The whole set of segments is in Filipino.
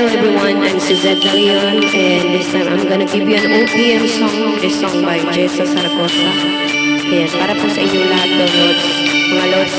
Hello everyone, I'm Suzette De and this time I'm gonna give you an OPM song, this song by Jetsa Saragosa. Ayan, para po sa inyo lahat ng Lods, mga Lods.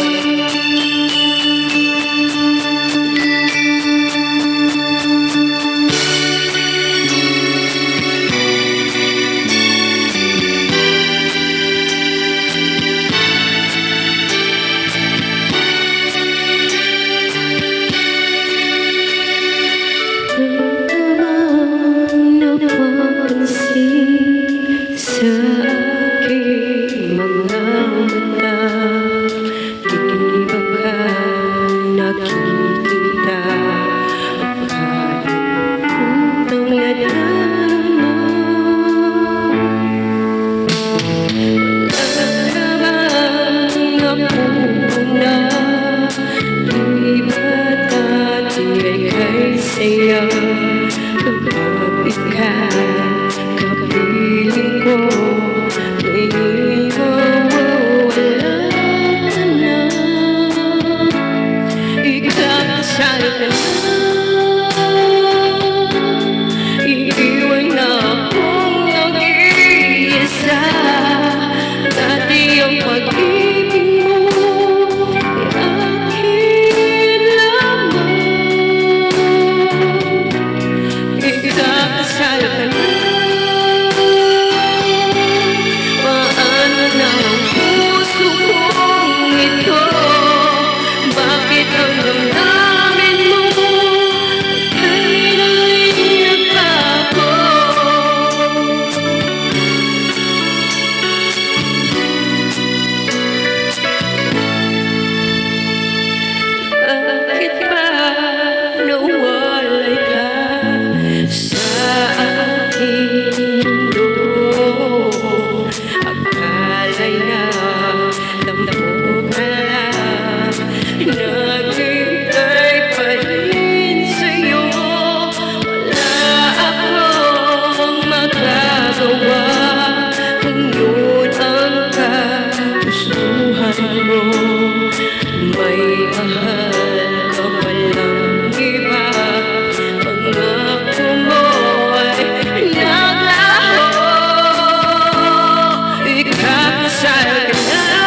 Saya Kapag ikaw kapiling ko Ngayon'y mawawala na. Ikakasal ka na Ikakasal ka na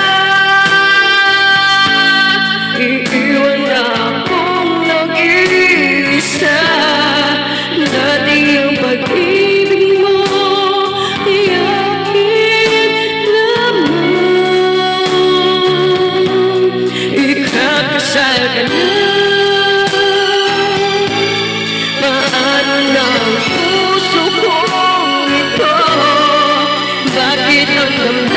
Iiwan na akong nag-iisa Dati ang pag-ibig mo ay akin lamang Ikakasal ka na na ang puso kong ito Bakit ang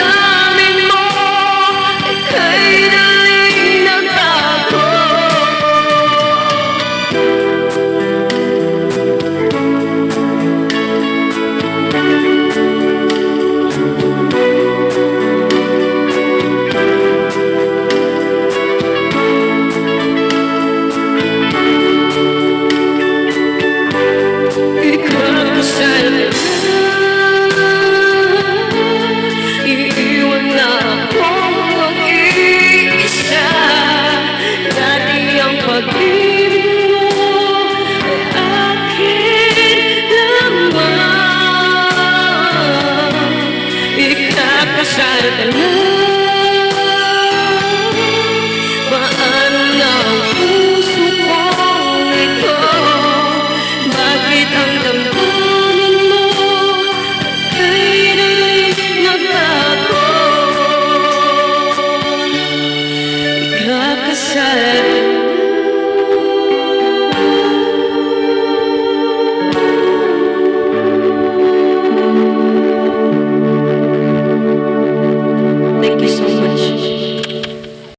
Ikakasal ka na